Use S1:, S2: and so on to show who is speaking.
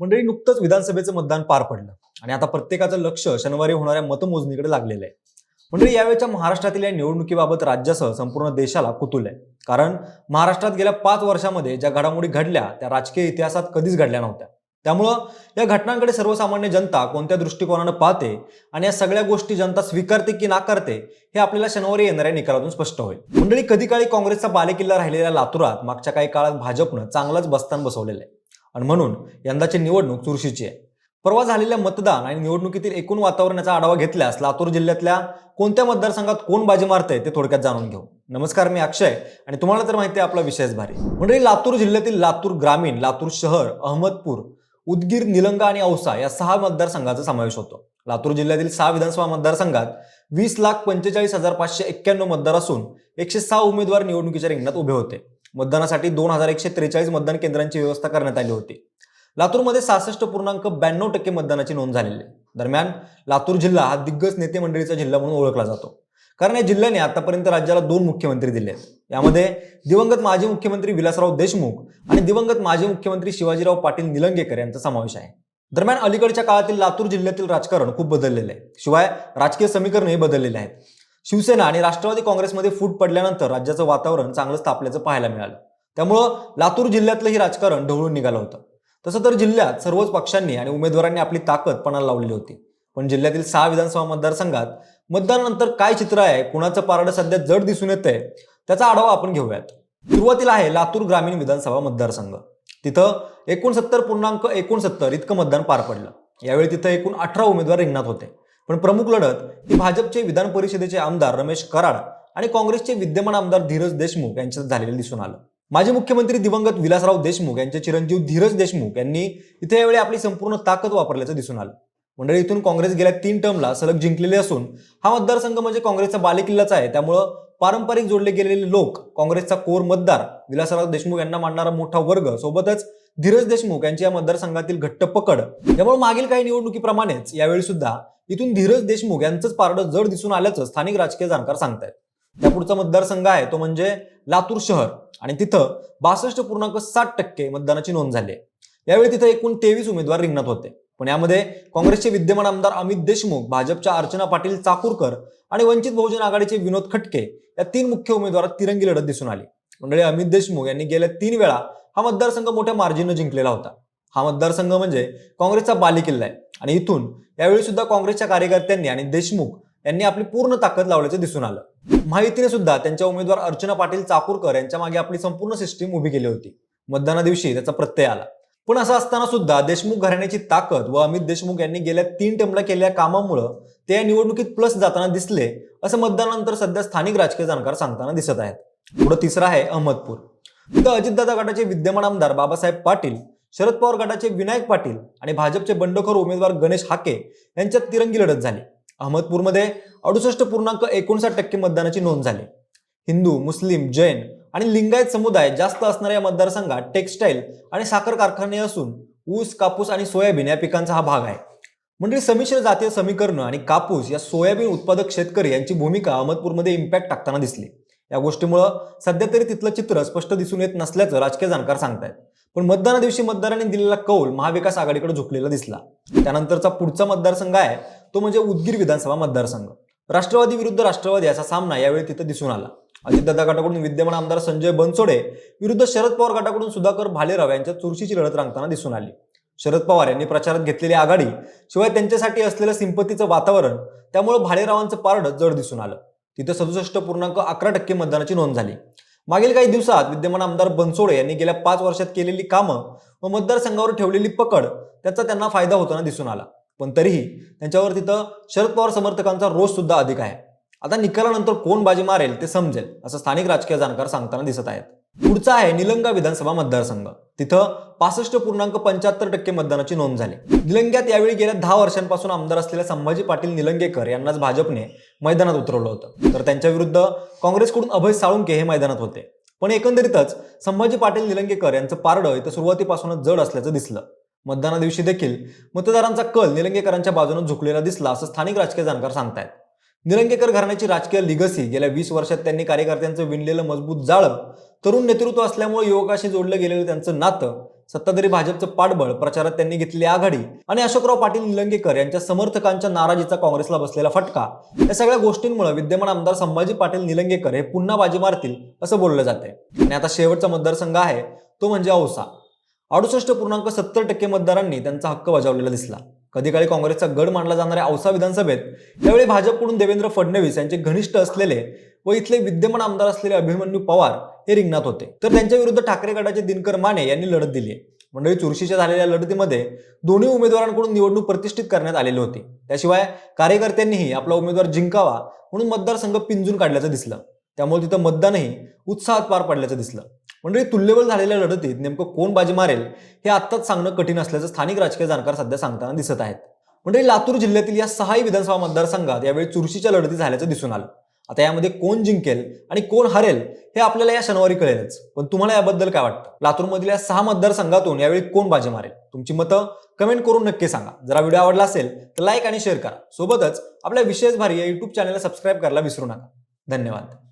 S1: मंडळी नुकतंच विधानसभेचं मतदान पार पडलं. आणि आता प्रत्येकाचं लक्ष शनिवारी होणाऱ्या मतमोजणीकडे लागलेलं आहे. मंडळी यावेळच्या महाराष्ट्रातील या निवडणुकीबाबत राज्यासह संपूर्ण देशाला कुतूल आहे. कारण महाराष्ट्रात गेल्या पाच वर्षामध्ये ज्या घडामोडी घडल्या त्या राजकीय इतिहासात कधीच घडल्या नव्हत्या. त्यामुळं या घटनांकडे सर्वसामान्य जनता कोणत्या दृष्टिकोनानं पाहते आणि या सगळ्या गोष्टी जनता स्वीकारते की नाकारते हे आपल्याला शनिवारी येणाऱ्या निकालातून स्पष्ट होईल. मंडळी कधी काळी काँग्रेसचा बालेकिल्ला राहिलेल्या लातूरात मागच्या काही काळात भाजपनं चांगलंच बस्तान बसवलेलं आहे. आणि म्हणून यंदाची निवडणूक चुरशीची आहे. परवा झालेल्या मतदान आणि निवडणुकीतील एकूण वातावरणाचा आढावा घेतल्यास लातूर जिल्ह्यातल्या कोणत्या मतदारसंघात कोण बाजी मारतंय ते थोडक्यात जाणून घेऊ. नमस्कार मी अक्षय आणि तुम्हाला तर माहिती आहे आपला विषयच भारी. म्हणजे लातूर जिल्ह्यातील लातूर ग्रामीण लातूर शहर अहमदपूर उदगीर निलंगा आणि औसा या सहा मतदारसंघाचा समावेश होतो. लातूर जिल्ह्यातील सहा विधानसभा मतदारसंघात वीस लाख पंचेचाळीस हजार पाचशे एक्क्याण्णव मतदार असून एकशे सहा उमेदवार निवडणुकीच्या रिंगणात उभे होते. मतदानासाठी दोन हजार एकशे त्रेचाळीस मतदान केंद्रांची व्यवस्था करण्यात आली होती. लातूरमध्ये सहासष्ट पूर्णांक ब्याण्णव टक्के मतदानाची नोंद झालेली आहे. दरम्यान लातूर जिल्हा हा दिग्गज नेते मंडळीचा जिल्हा म्हणून ओळखला जातो. कारण या जिल्ह्याने आतापर्यंत राज्याला दोन मुख्यमंत्री दिले आहेत. यामध्ये दिवंगत माजी मुख्यमंत्री विलासराव देशमुख आणि दिवंगत माजी मुख्यमंत्री शिवाजीराव पाटील निलंगेकर यांचा समावेश आहे. दरम्यान अलीकडच्या काळातील लातूर जिल्ह्यातील राजकारण खूप बदललेलं आहे. शिवाय राजकीय समीकरणही बदललेले आहेत. शिवसेना आणि राष्ट्रवादी काँग्रेसमध्ये फूट पडल्यानंतर राज्याचं वातावरण चांगलं तापल्याचं पाहायला मिळालं. त्यामुळं लातूर जिल्ह्यातलंही राजकारण ढवळून निघालं होतं. तसं तर जिल्ह्यात सर्वच पक्षांनी आणि उमेदवारांनी आपली ताकद पणाला लावलेली होती. पण जिल्ह्यातील सहा विधानसभा मतदारसंघात मतदानानंतर काय चित्र आहे कुणाचं पारडं सध्या जड दिसून येतंय त्याचा आढावा आपण घेऊयात. सुरुवातीला आहे लातूर ग्रामीण विधानसभा मतदारसंघ. तिथं एकोणसत्तर पूर्णांक एकोणसत्तर इतकं मतदान पार पडलं. यावेळी तिथं एकूण अठरा उमेदवार रिंगणात होते. पण प्रमुख लढत ही भाजपचे विधान परिषदेचे आमदार रमेश कराड आणि काँग्रेसचे विद्यमान आमदार धीरज देशमुख यांच्यात झालेलं दिसून आलं. माजी मुख्यमंत्री दिवंगत विलासराव देशमुख यांचे चिरंजीव धीरज देशमुख यांनी इथे यावेळी आपली संपूर्ण ताकद वापरल्याचं दिसून आलं. मंडळी इथून काँग्रेस गेल्या तीन टर्मला सलग जिंकलेले असून हा मतदारसंघ म्हणजे काँग्रेसचा बालेकिल्लाच आहे. त्यामुळं पारंपरिक जोडले गेलेले लोक काँग्रेसचा कोर मतदार विलासराव देशमुख यांना मानणारा मोठा वर्ग सोबतच धीरज देशमुख यांची या मतदारसंघातील घट्ट पकड. त्यामुळे मागील काही निवडणुकीप्रमाणेच यावेळी सुद्धा इथून धीरज देशमुख यांचंच पारडं जड दिसून आल्याचं स्थानिक राजकीय जाणकार सांगतायत. त्यापुढचा मतदारसंघ आहे तो म्हणजे लातूर शहर आणि तिथं बासष्ट पूर्णांक साठ टक्के मतदानाची नोंद झाली आहे. यावेळी तिथं एकूण तेवीस उमेदवार रिंगणात होते. पण यामध्ये काँग्रेसचे विद्यमान आमदार अमित देशमुख भाजपच्या अर्चना पाटील चाकूरकर आणि वंचित बहुजन आघाडीचे विनोद खटके या तीन मुख्य उमेदवारात तिरंगी लढत दिसून आली. मंडळी अमित देशमुख यांनी गेल्या तीन वेळा हा मतदारसंघ मोठ्या मार्जिननं जिंकलेला होता. हा मतदारसंघ म्हणजे काँग्रेसचा बालेकिल्ला आहे. आणि इथून यावेळी सुद्धा काँग्रेसच्या कार्यकर्त्यांनी आणि देशमुख यांनी आपली पूर्ण ताकद लावल्याचं दिसून आलं. माहितीने सुद्धा त्यांच्या उमेदवार अर्चना पाटील चाकूरकर यांच्या मागे आपली संपूर्ण सिस्टीम उभी केली होती. मतदाना दिवशी त्याचा प्रत्यय आला. पण असं असताना सुद्धा देशमुख घराण्याची ताकद व अमित देशमुख यांनी गेल्या तीन टर्मला केलेल्या कामामुळं ते या निवडणुकीत प्लस जाताना दिसले असं मतदानानंतर सध्या स्थानिक राजकीय जाणकार सांगताना दिसत आहेत. पुढे तिसरा आहे अहमदपूर. तिथं अजितदादा गटाचे विद्यमान आमदार बाबासाहेब पाटील शरद पवार गटाचे विनायक पाटील आणि भाजपचे बंडखोर उमेदवार गणेश हाके यांच्यात तिरंगी लढत झाली. अहमदपूरमध्ये अडुसष्ट पूर्णांक एकोणसाठ टक्के मतदानाची नोंद झाली. हिंदू मुस्लिम जैन आणि लिंगायत समुदाय जास्त असणाऱ्या मतदारसंघात टेक्स्टाईल आणि साखर कारखाने असून ऊस कापूस आणि सोयाबीन या पिकांचा हा भाग आहे. म्हणजे समिश्र जातीय समीकरण आणि कापूस या सोयाबीन उत्पादक शेतकरी यांची भूमिका अहमदपूरमध्ये इम्पॅक्ट टाकताना दिसली. या गोष्टीमुळं सध्या तरी तिथलं चित्र स्पष्ट दिसून येत नसल्याचं राजकीय जाणकार सांगतायत. पण मतदाना दिवशी मतदारांनी दिलेला कौल महाविकास आघाडीकडे झुकलेला दिसला. त्यानंतरचा पुढचा मतदारसंघ आहे तो म्हणजे उदगीर विधानसभा मतदारसंघ. राष्ट्रवादी विरुद्ध राष्ट्रवादी असा सामना यावेळी तिथं दिसून आला. अजितदादा गटाकडून विद्यमान आमदार संजय बनसोडे विरुद्ध शरद पवार गटाकडून सुधाकर भालेराव यांच्या चुरशीची लढत रांगताना दिसून आली. शरद पवार यांनी प्रचारात घेतलेली आघाडी शिवाय त्यांच्यासाठी असलेलं सिंपतीचं वातावरण त्यामुळे भालेरावांचं पारडं जड दिसून आलं. तिथं सदुसष्ट पूर्णांक अकरा टक्के मतदानाची नोंद झाली. मागील काही दिवसात विद्यमान आमदार बनसोडे यांनी गेल्या पाच वर्षात केलेली कामं व मतदारसंघावर ठेवलेली पकड त्याचा त्यांना फायदा होताना दिसून आला. पण तरीही त्यांच्यावर तिथं शरद पवार समर्थकांचा रोष सुद्धा अधिक आहे. आता निकालानंतर कोण बाजी मारेल ते समजेल असं स्थानिक राजकीय जाणकार सांगताना दिसत आहेत. पुढचा आहे निलंगा विधानसभा मतदारसंघ. तिथं पासष्ट पूर्णांक पंच्याहत्तर टक्के मतदानाची नोंद झाली. निलंग्यात यावेळी गेल्या दहा वर्षांपासून आमदार असलेल्या संभाजी पाटील निलंगेकर यांनाच भाजपने मैदानात उतरवलं होतं. तर त्यांच्या विरुद्ध काँग्रेसकडून अभय साळुंके हे मैदानात होते. पण एकंदरीतच संभाजी पाटील निलंगेकर यांचं पारडं इथं सुरुवातीपासूनच जड असल्याचं दिसलं. मतदाना दिवशी देखील मतदारांचा कल निलंगेकरांच्या बाजूने झुकलेला दिसला असं स्थानिक राजकीय जाणकार सांगतायत. निलंगेकर घराण्याची राजकीय लिगसी गेल्या वीस वर्षात त्यांनी कार्यकर्त्यांचं विणलेलं मजबूत जाळं तरुण नेतृत्व असल्यामुळे युवकाशी जोडलं गेलेलं त्यांचं नातं सत्ताधारी भाजपचं पाठबळ प्रचारात त्यांनी घेतलेली आघाडी आणि अशोकराव पाटील निलंगेकर यांच्या समर्थकांच्या नाराजीचा काँग्रेसला बसलेला फटका. या सगळ्या गोष्टींमुळे विद्यमान आमदार संभाजी पाटील निलंगेकर हे पुन्हा बाजी मारतील असं बोललं जातंय. आणि आता शेवटचा मतदारसंघ आहे तो म्हणजे औसा. अडुसष्ट पूर्णांक सत्तर टक्के मतदारांनी त्यांचा हक्क बजावलेला दिसला. कधी काळी काँग्रेसचा गड मानला जाणाऱ्या औसा विधानसभेत यावेळी भाजपकडून देवेंद्र फडणवीस यांचे घनिष्ठ असलेले व इथले विद्यमान आमदार असलेले अभिमन्यू पवार हे रिंगणात होते. तर त्यांच्या विरुद्ध ठाकरे गटाचे दिनकर माने यांनी लढत दिली मंडळी चुरशीच्या झालेल्या लढतीमध्ये दोन्ही उमेदवारांकडून निवडणूक प्रतिष्ठित करण्यात आलेली होती. त्याशिवाय कार्यकर्त्यांनीही आपला उमेदवार जिंकावा म्हणून मतदारसंघ पिंजून काढल्याचं दिसलं. त्यामुळे तिथं मतदानही उत्साहात पार पडल्याचं दिसलं. म्हणजे तुल्यबल झालेल्या लढतीत नेमकं कोण बाजी मारेल हे आत्ताच सांगणं कठीण असल्याचं स्थानिक राजकीय जाणकार सध्या सांगताना दिसत आहेत. म्हणजे लातूर जिल्ह्यातील या सहाही विधानसभा मतदारसंघात यावेळी चुरशीच्या लढती झाल्याचं दिसून आलं. आता यामध्ये कोण जिंकेल आणि कोण हरेल हे आपल्याला या शनिवारी कळेलच. पण तुम्हाला याबद्दल काय वाटतं? लातूरमधील या सहा मतदारसंघातून यावेळी कोण बाजी मारेल? तुमची मतं कमेंट करून नक्की सांगा. जरा व्हिडिओ आवडला असेल तर लाईक आणि शेअर करा. सोबतच आपल्या विशेष भारी या युट्यूब चॅनलला सबस्क्राईब करायला विसरू नका. धन्यवाद.